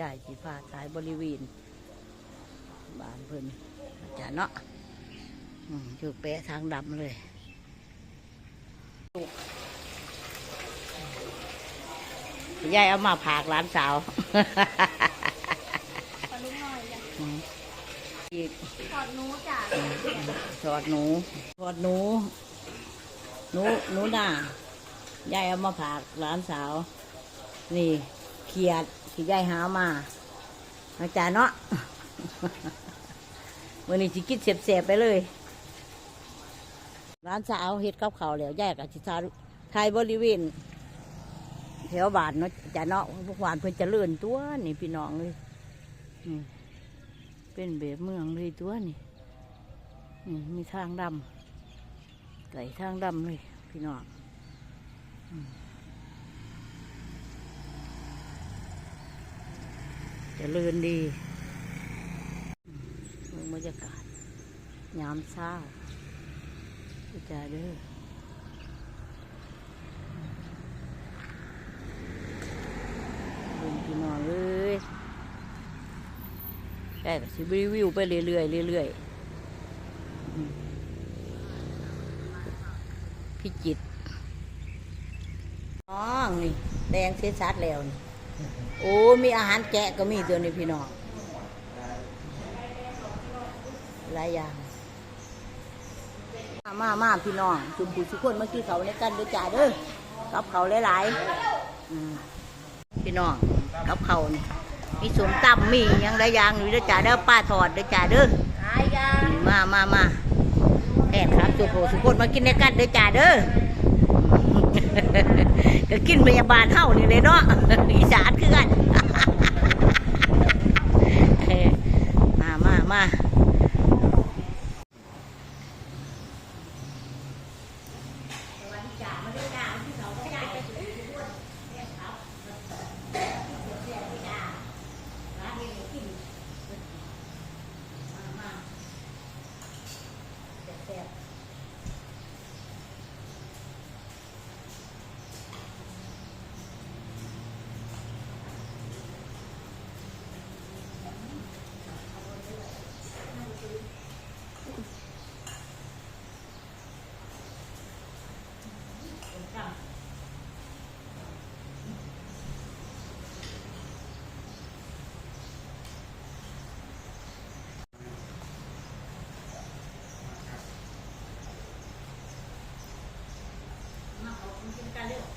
ยายสีฟ้าขายบริเวณบ้านเพิ่นอาจารย์เนาะอืมอยู่แปะทางดำเลยยายเอามาผากหลานสาวปลาลูกน้อยจ้ะอืมอีกทอดหนูจ้ะทอดหนูทอดหนู หนูหนูหน้ายายเอามาผากหลานสาว นี่เขียด ที่ยายหามาอาจารย์เนาะวันนี้จิกินเสียบๆไปเลย ร้านสาวเฮ็ดกับเขาวแล้วแยกกับชิทาไทยบริเวณแถวบ้านเนาะอาจารย์เนาะพวกหวานเพิ่นเจะเลื่อนตัวนี่พี่น้องเลยนี่เป็นแบบเมืองเลยตัวนี่นี่มีทางดำไก่ทางดำเลยพี่น้อง อืมเจะเลื่นดีมเมืองบรรยากาศยามเช้าอาจารย์เด้อเบิ่งพี่น้องเลยแกก็สิรีวิวไปเรื่อยๆเรื่อยๆพี่จิตรน้องนี่แดงเสียชัดแล้วนี่ โอ้มีอาหารแกะก็มีตัวนี้พี่น้องหลายอย่างมามามาพี่น้องจุมผู้สุคนมากินเขาวในกันด้วยจ้าเด้อกับเขาวหลายๆอืมพี่น้องกับเขาวนี่มีสมตำมีหยังหลายอย่างอยู่ด้วยจ้าเด้อป้าถอดด้วยจ้าเด้ออายานี่มามามาแอบครับจุมผู้สุคนมากินในกันด้วยจ้าเด้อ ก็กินพยาบาลเท่านี่เลยเนาะอีสานคือกันเออมามามา เ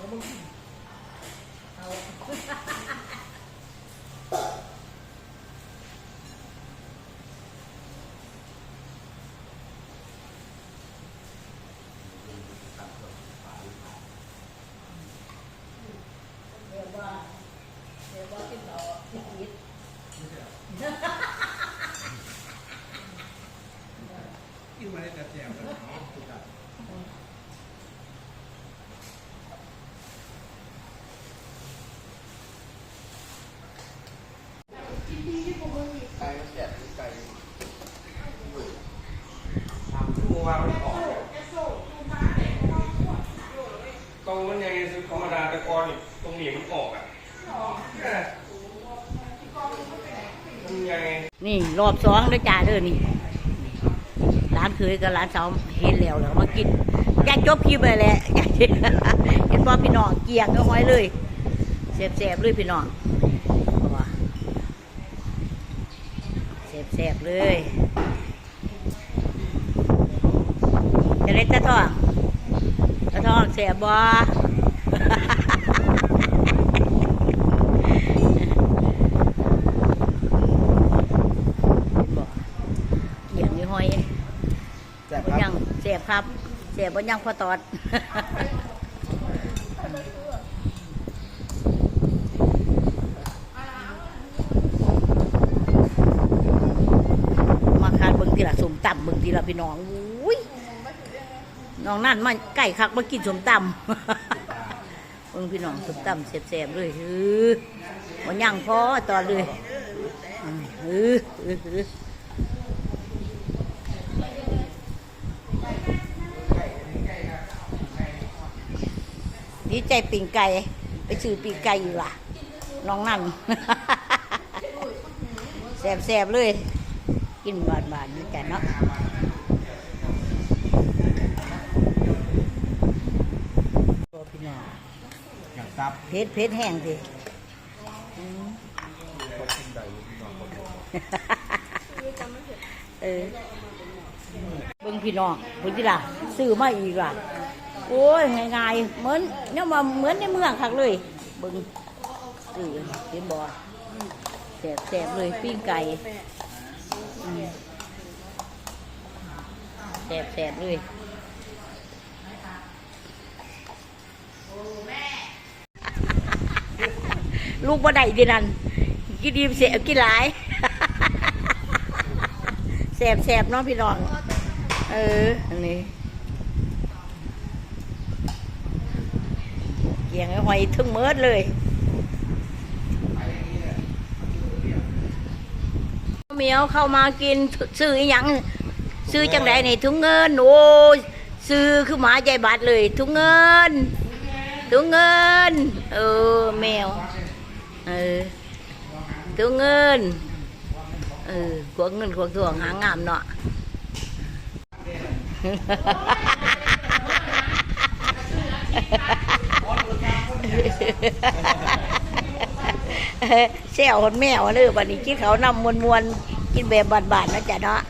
ขาก็มึงเขาเรียกว่าเรียกว่ากินต่อที่คิดกินมาได้แต่แจ่มเลยเนาะถูกจับ ไก่แจ่มไก่ทำคู่ว่ามันออกตรงมันยังไงซื้อธรรมดาแต่ก่อนนี่ต รงนี้มันออกอะนยังไงนี่รอบสองด้อจ้าเด้อนี่ร้านเคยกับร้านสาวเห็นแล้วแล้วมากินอยากจบคลิปไปแหละอยากเห็นพ่อพี่น้องเกียงก็ห้อยเลยเสียบๆเลยพี่น้องว่าเสียบๆเลยจะได้ตะทองตะทองเสียบบ่เกี่ยงนี่ห้อย แซ่บ บ่ ค ยั รับ งเสียบ ครับเสียบบ่ยังพอตอดมาคาดบิ่งทีละสมต่ำบิ่งทีละพี่น้องอุ้ยน้องนั่นมาใกล้คักมากินสมตำเบิ่งพี่น้องสมต่ำแซ่บๆเลยเออบ่ยังพอตอดเลยเออเออเออ ดีใจปิ่งไก่ ไปซื้อปิ่งไก่อยู่ล่ะ น้องนั่น แสบๆเลย กินบานบานๆนี่จ้ะเนาะโอ้พี่น้องอย่างครับเพชรเพชรแห้งสิอืมเออเบิ่งพี่น้องเบิ่งที่ล่ะซื้อมาอีกล่ะ โอ้ยง่ายๆเหมือนเนี่ยมาเหมือนในเมืองคักเลยบิ่งซื้อเห็นบ่แสบแสบเลยปิ้งไก่แสบแสบเลยลูกบ่ได้ดินันกินดีเสียกินหลายแสบแสบเนาะพี่น้อง เอออันนี้ เกียงไอ้หอยทึ่งเมิดเลยเมียวเข้ามากินซื้ออหยังซื้อจังไดนี่ถุงเงิน โอ้ซื้อคือหมาใจบาดเลยถุงเงินถุงเงิน เออแมวเออถุงเงินเออขวงเงินขวงทวงหางามเนาะ เสี่วคนแมวเลยวันนี้กินเขานำมวนมวนกินแบบบานๆนะจ๊ะเนาะ